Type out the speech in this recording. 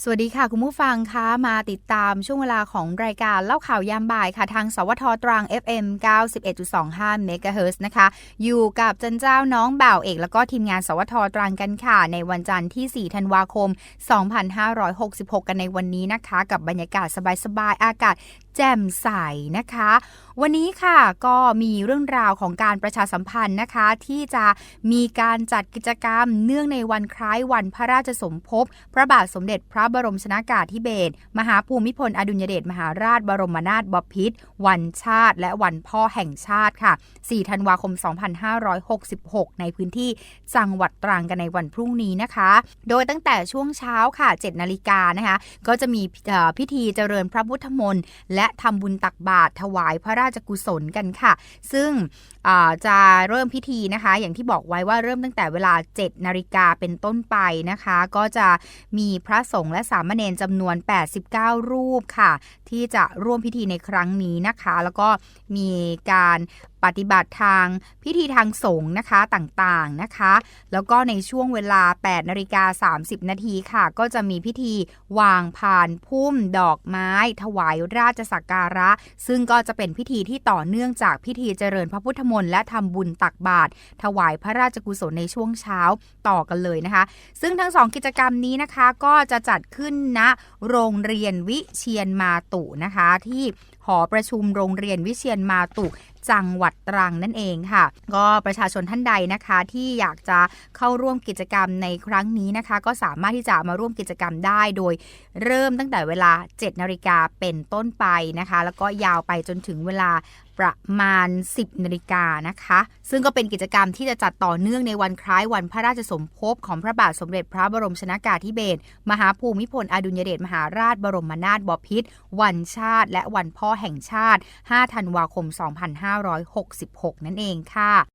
สวัสดีค่ะ คุณผู้ฟังคะมาติดตามช่วงเวลาของรายการเล่าข่าวยามบ่ายค่ะ ทางสวทตรัง FM 91.25 MHz นะคะ อยู่กับจันเจ้าน้องบ่าวเอก แล้วก็ทีมงานสวทตรังกันค่ะ ในวันจันทร์ที่ 4 ธันวาคม 2566 กันในวันนี้นะคะ กับบรรยากาศสบายๆ อากาศ แจ่มใสนะคะ วันนี้ค่ะก็มีเรื่องราวของการประชาสัมพันธ์นะคะ ที่จะมีการจัดกิจกรรมเนื่องในวันคล้ายวันพระราชสมภพพระบาทสมเด็จพระบรมชนากาธิเบศรมหาภูมิพลอดุลยเดชมหาราชบรมนาถบพิตรวันชาติ และวันพ่อแห่งชาติค่ะ 4 ธันวาคม 2566 ในพื้นที่จังหวัดตรังกันในวันพรุ่งนี้นะคะ โดยตั้งแต่ช่วงเช้าค่ะ7นาฬิกานะคะ ก็จะมีพิธีเจริญพระพุทธมนต์และและทำบุญตักบาตรถวายพระราชกุศลกันค่ะ ซึ่งจะเริ่มพิธีนะคะ อย่างที่บอกไว้ว่าเริ่มตั้งแต่เวลา 7 นาฬิกาเป็นต้นไปนะคะ ก็จะมีพระสงฆ์และสามเณรจำนวน 89 รูปค่ะ ที่จะร่วมพิธีในครั้งนี้นะคะ แล้วก็มีการ ปฏิบัติทางพิธีทางสงฆ์นะคะต่างๆนะคะ แล้วก็ในช่วงเวลา 8นาฬิกา30 นาทีค่ะ ก็จะมีพิธีวางพานพุ่มดอกไม้ ถวายราชสักการะ ซึ่งก็จะเป็นพิธีที่ต่อเนื่องจากพิธีเจริญพระพุทธมนต์และทำบุญตักบาตรถวายพระราชกุศลในช่วงเช้าต่อกันเลยนะคะ ซึ่งทั้งสองกิจกรรมนี้นะคะก็จะจัดขึ้นณโรงเรียนวิเชียนมาตุนะคะที่หอประชุมโรงเรียนวิเชียนมาตุ จังหวัดตรังนั่นเองค่ะ ก็ประชาชนท่านใดนะคะที่อยากจะเข้าร่วมกิจกรรมในครั้งนี้นะคะ ก็สามารถที่จะมาร่วมกิจกรรมได้โดยเริ่มตั้งแต่เวลา 7 นาฬิกาเป็นต้นไปนะคะ แล้วก็ยาวไปจนถึงเวลาประมาณ 10นาฬิกานะคะ ซึ่งก็เป็นกิจกรรมที่จะจัดต่อเนื่องในวันคล้ายวันพระราชสมภพของพระบาทสมเด็จพระบรมชนากาธิเบศรมหาภูมิพลอดุญเดชมหาราชบรมนาถบพิตรวันชาติ และวันพ่อแห่งชาติ 5 ธันวาคม 2566 นั่นเองค่ะ